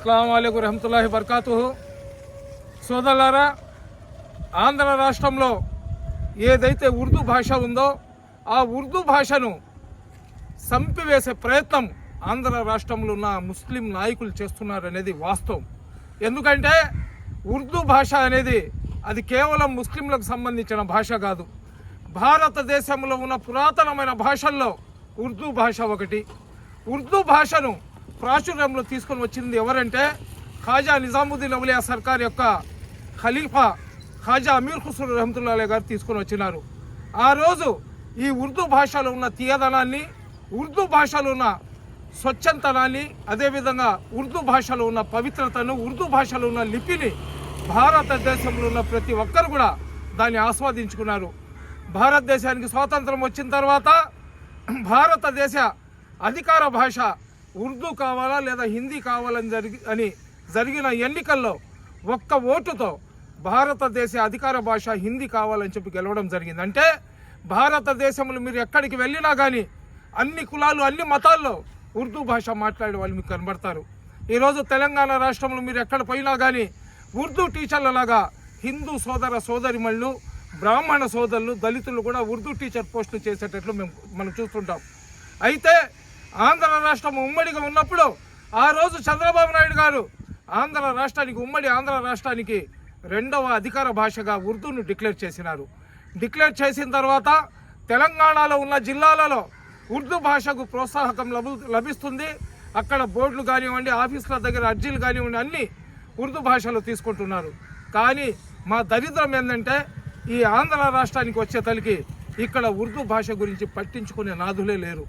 అస్సలం అయికు రహమతుల్లాహి బర్కాతు సోదరులారా ఆంధ్ర రాష్ట్రంలో ఏదైతే ఉర్దూ భాష ఉందో ఆ ఉర్దూ భాషను సంపివేసే ప్రయత్నం ఆంధ్ర రాష్ట్రంలో ఉన్న ముస్లిం నాయకులు చేస్తున్నారనేది వాస్తవం. ఎందుకంటే ఉర్దూ భాష అనేది అది కేవలం ముస్లింలకు సంబంధించిన భాష కాదు. భారతదేశంలో ఉన్న పురాతనమైన భాషల్లో ఉర్దూ భాష ఒకటి. ఉర్దూ భాషను ప్రాచుర్యంలో తీసుకొని వచ్చింది ఎవరంటే ఖాజా నిజాముద్దీన్ అవలియా సర్కార్ యొక్క ఖలీఫా ఖాజా అమీర్ ఖుసూర్ రహమతుల్లా గారు తీసుకొని వచ్చినారు. ఆ రోజు ఈ ఉర్దూ భాషలో ఉన్న తీయదనాన్ని ఉర్దూ భాషలో ఉన్న స్వచ్ఛంతనాన్ని అదేవిధంగా ఉర్దూ భాషలో ఉన్న పవిత్రతను ఉర్దూ భాషలో ఉన్న లిపిని భారతదేశంలో ఉన్న ప్రతి ఒక్కరు కూడా దాన్ని ఆస్వాదించుకున్నారు. భారతదేశానికి స్వాతంత్రం వచ్చిన తర్వాత భారతదేశ అధికార భాష ఉర్దూ కావాలా లేదా హిందీ కావాలని జరిగి అని జరిగిన ఎన్నికల్లో ఒక్క ఓటుతో భారతదేశ అధికార భాష హిందీ కావాలని చెప్పి గెలవడం జరిగింది అంటే భారతదేశంలో మీరు ఎక్కడికి వెళ్ళినా కానీ అన్ని కులాలు అన్ని మతాల్లో ఉర్దూ భాష మాట్లాడే వాళ్ళు మీకు కనబడతారు. ఈరోజు తెలంగాణ రాష్ట్రంలో మీరు ఎక్కడ పోయినా కానీ ఉర్దూ టీచర్లలాగా హిందూ సోదర సోదరిమణులు బ్రాహ్మణ సోదరులు దళితులు కూడా ఉర్దూ టీచర్ పోస్టులు చేసేటట్లు మేము మనం చూస్తుంటాం. అయితే ఆంధ్ర రాష్ట్రం ఉమ్మడిగా ఉన్నప్పుడు ఆ రోజు చంద్రబాబు నాయుడు గారు ఆంధ్ర రాష్ట్రానికి ఉమ్మడి ఆంధ్ర రాష్ట్రానికి రెండవ అధికార భాషగా ఉర్దూను డిక్లేర్ చేసినారు. డిక్లేర్ చేసిన తర్వాత తెలంగాణలో ఉన్న జిల్లాలలో ఉర్దూ భాషకు ప్రోత్సాహకం లభు లభిస్తుంది. అక్కడ బోర్డులు కానివ్వండి ఆఫీసుల దగ్గర అర్జీలు కానివ్వండి అన్నీ ఉర్దూ భాషలో తీసుకుంటున్నారు. కానీ మా దరిద్రం ఏంటంటే ఈ ఆంధ్ర రాష్ట్రానికి వచ్చే తలికి ఇక్కడ ఉర్దూ భాష గురించి పట్టించుకునే నాదులే లేరు.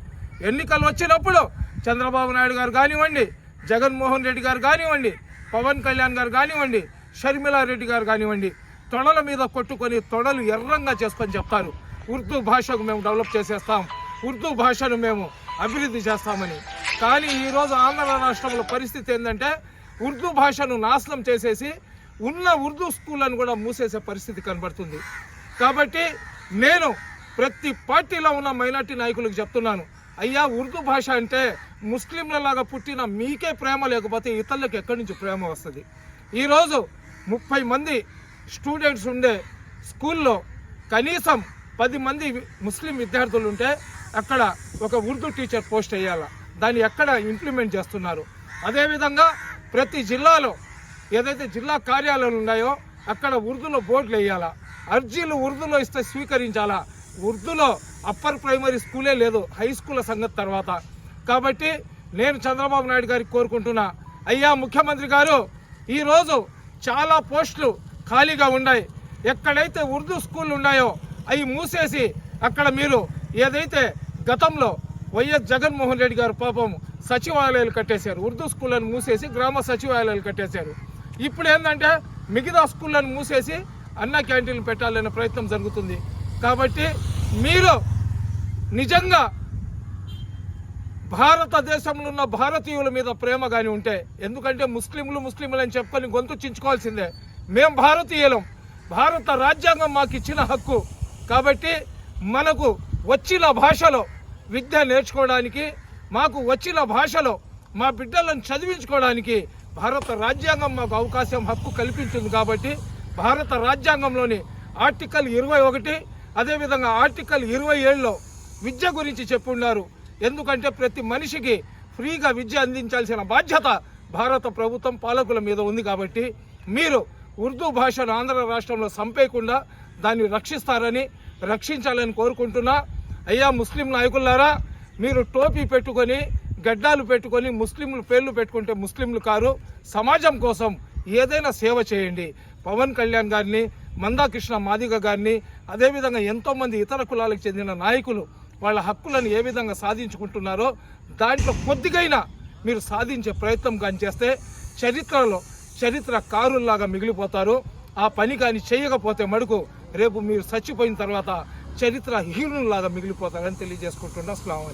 ఎన్నికలు వచ్చినప్పుడు చంద్రబాబు నాయుడు గారు కానివ్వండి జగన్మోహన్ రెడ్డి గారు కానివ్వండి పవన్ కళ్యాణ్ గారు కానివ్వండి షర్మిలారెడ్డి గారు కానివ్వండి తొడల మీద కొట్టుకొని తొడలు ఎర్రంగా చేసుకొని చెప్తారు. ఉర్దూ భాషకు మేము డెవలప్ చేసేస్తాం. ఉర్దూ భాషను మేము అభివృద్ధి చేస్తామని. కానీ ఈరోజు ఆంధ్ర రాష్ట్రంలో పరిస్థితి ఏంటంటే ఉర్దూ భాషను నాశనం చేసేసి ఉన్న ఉర్దూ స్కూళ్ళను కూడా మూసేసే పరిస్థితి కనబడుతుంది. కాబట్టి నేను ప్రతి పార్టీలో ఉన్న మైనార్టీ నాయకులకు చెప్తున్నాను అయ్యా ఉర్దూ భాష అంటే ముస్లింలలాగా పుట్టిన మీకే ప్రేమ లేకపోతే ఇతరులకు ఎక్కడి నుంచి ప్రేమ వస్తుంది? ఈరోజు ముప్పై మంది స్టూడెంట్స్ ఉండే స్కూల్లో కనీసం పది మంది ముస్లిం విద్యార్థులు ఉంటే అక్కడ ఒక ఉర్దూ టీచర్ పోస్ట్ వేయాల? దాన్ని ఎక్కడ ఇంప్లిమెంట్ చేస్తున్నారు? అదేవిధంగా ప్రతి జిల్లాలో ఏదైతే జిల్లా కార్యాలయాలు ఉన్నాయో అక్కడ ఉర్దూలో బోర్డులు వేయాలా? అర్జీలు ఉర్దూలో ఇస్తే స్వీకరించాలా? ఉర్దూలో అప్పర్ ప్రైమరీ స్కూలే లేదు హై స్కూల్ సంగతి తర్వాత. కాబట్టి నేను చంద్రబాబు నాయుడు గారికి కోరుకుంటున్నా అయ్యా ముఖ్యమంత్రి గారు ఈరోజు చాలా పోస్టులు ఖాళీగా ఉన్నాయి. ఎక్కడైతే ఉర్దూ స్కూళ్ళు ఉన్నాయో అవి మూసేసి అక్కడ మీరు ఏదైతే గతంలో వైఎస్ జగన్మోహన్ రెడ్డి గారు పాపం సచివాలయాలు కట్టేశారు ఉర్దూ స్కూళ్ళను మూసేసి గ్రామ సచివాలయాలు కట్టేశారు. ఇప్పుడు ఏంటంటే మిగతా స్కూళ్ళను మూసేసి అన్న క్యాంటీన్లు పెట్టాలనే ప్రయత్నం జరుగుతుంది. కాబట్టి మీరు నిజంగా భారతదేశంలో ఉన్న భారతీయుల మీద ప్రేమ కానీ ఉంటే ఎందుకంటే ముస్లింలు ముస్లింలు అని చెప్పుకొని గొంతు మేము భారతీయులం. భారత రాజ్యాంగం మాకు ఇచ్చిన హక్కు. కాబట్టి మనకు వచ్చిన భాషలో విద్య నేర్చుకోవడానికి మాకు వచ్చిన భాషలో మా బిడ్డలను చదివించుకోవడానికి భారత రాజ్యాంగం మాకు అవకాశం హక్కు కల్పించింది కాబట్టి భారత రాజ్యాంగంలోని ఆర్టికల్ ఇరవై ఒకటి అదేవిధంగా ఆర్టికల్ ఇరవై ఏడులో విద్య గురించి చెప్పున్నారు. ఎందుకంటే ప్రతి మనిషికి ఫ్రీగా విద్య అందించాల్సిన బాధ్యత భారత ప్రభుత్వం పాలకుల మీద ఉంది కాబట్టి మీరు ఉర్దూ భాషను ఆంధ్ర రాష్ట్రంలో సంపేయకుండా దాన్ని రక్షిస్తారని రక్షించాలని కోరుకుంటున్నా. అయ్యా ముస్లిం నాయకులారా మీరు టోపీ పెట్టుకొని గడ్డాలు పెట్టుకొని ముస్లింలు పేర్లు పెట్టుకుంటే ముస్లింలు కారు. సమాజం కోసం ఏదైనా సేవ చేయండి. పవన్ కళ్యాణ్ గారిని మందాకృష్ణ మాదిగ గారిని అదేవిధంగా ఎంతోమంది ఇతర కులాలకు చెందిన నాయకులు వాళ్ళ హక్కులను ఏ విధంగా సాధించుకుంటున్నారో దాంట్లో కొద్దిగైనా మీరు సాధించే ప్రయత్నం కానీ చేస్తే చరిత్రలో చరిత్ర కారుల్లాగా మిగిలిపోతారు. ఆ పని కానీ చేయకపోతే మడుకు రేపు మీరు చచ్చిపోయిన తర్వాత చరిత్ర హీరులాగా మిగిలిపోతారని తెలియజేసుకుంటున్నా. అస్సలం